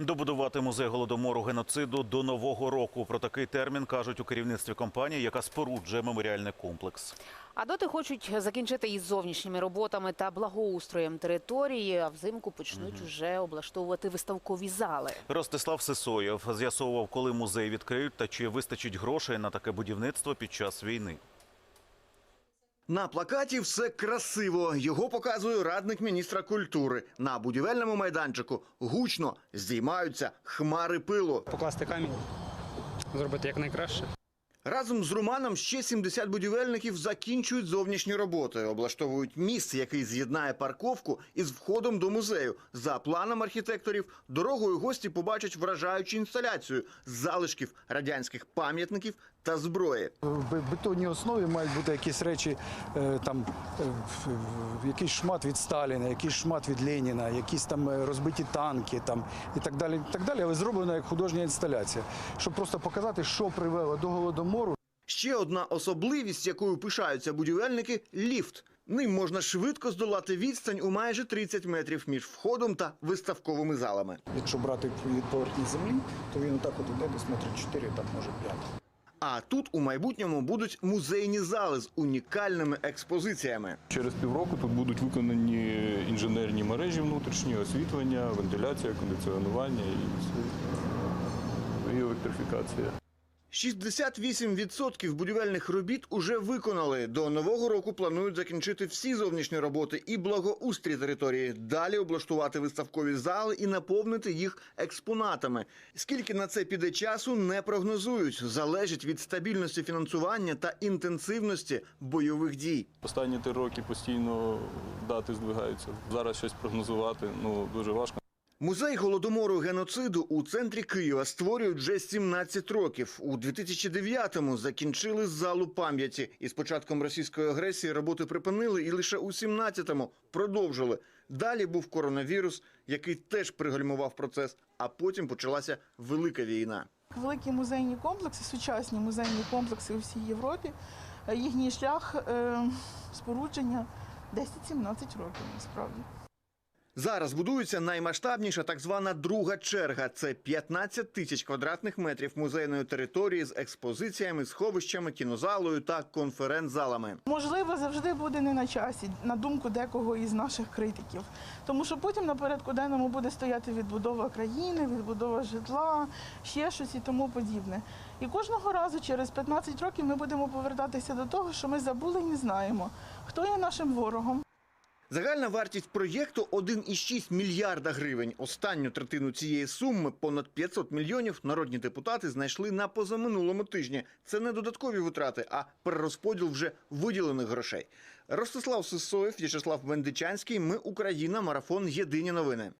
Добудувати музей голодомору геноциду до нового року. Про такий термін кажуть у керівництві компанії, яка споруджує меморіальний комплекс. А доти хочуть закінчити із зовнішніми роботами та благоустроєм території, а взимку почнуть вже облаштовувати виставкові зали. Ростислав Сисоєв з'ясовував, коли музей відкриють та чи вистачить грошей на таке будівництво під час війни. На плакаті все красиво. Його показує радник міністра культури. На будівельному майданчику гучно здіймаються хмари пилу. покласти камінь, зробити якнайкраще. Разом з Романом ще 70 будівельників закінчують зовнішні роботи, облаштовують місце, який з'єднає парковку із входом до музею. За планом архітекторів, дорогою гості побачать вражаючу інсталяцію з залишків радянських пам'ятників та зброї. В бе- бетонній основі мають бути якісь речі, е, там е, якийсь шмат від Сталіна, якийсь шмат від Леніна, якісь там е, розбиті танки там, і так далі, і так далі, але зроблено як художня інсталяція, щоб просто показати, що привело до голодомору. Ще одна особливість, якою пишаються будівельники ліфт. Ним можна швидко здолати відстань у майже 30 метрів між входом та виставковими залами. Якщо брати від поверхні землі, то він отак от іде десь метрів 4, там може 5. А тут у майбутньому будуть музейні зали з унікальними експозиціями. Через півроку тут будуть виконані інженерні мережі внутрішні, освітлення, вентиляція, кондиціонування і електрифікація. 68% будівельних робіт уже виконали. До нового року планують закінчити всі зовнішні роботи і благоустрій території. Далі облаштувати виставкові зали і наповнити їх експонатами. Скільки на це піде часу, не прогнозують. Залежить від стабільності фінансування та інтенсивності бойових дій. Останні три роки постійно дати здвигаються. Зараз щось прогнозувати ну, дуже важко. Музей голодомору геноциду у центрі Києва створюють вже 17 років. У 2009-му закінчили залу пам'яті. І з початком російської агресії роботи припинили і лише у 17-му продовжили. Далі був коронавірус, який теж пригальмував процес. А потім почалася велика війна. Великі музейні комплекси, сучасні музейні комплекси у всій Європі. Їхній шлях е, спорудження 10-17 років насправді. Зараз будується наймасштабніша так звана друга черга. Це 15 тисяч квадратних метрів музейної території з експозиціями, сховищами, кінозалою та конференц-залами. Можливо, завжди буде не на часі, на думку декого із наших критиків. Тому що потім на порядку денному буде стояти відбудова країни, відбудова житла, ще щось і тому подібне. І кожного разу через 15 років ми будемо повертатися до того, що ми забули і не знаємо, хто є нашим ворогом. Загальна вартість проєкту 1,6 мільярда гривень. Останню третину цієї суми, понад 500 мільйонів, народні депутати знайшли на позаминулому тижні. Це не додаткові витрати, а перерозподіл вже виділених грошей. Ростислав Сисоєв, В'ячеслав Бендичанський. Ми Україна. Марафон. Єдині новини.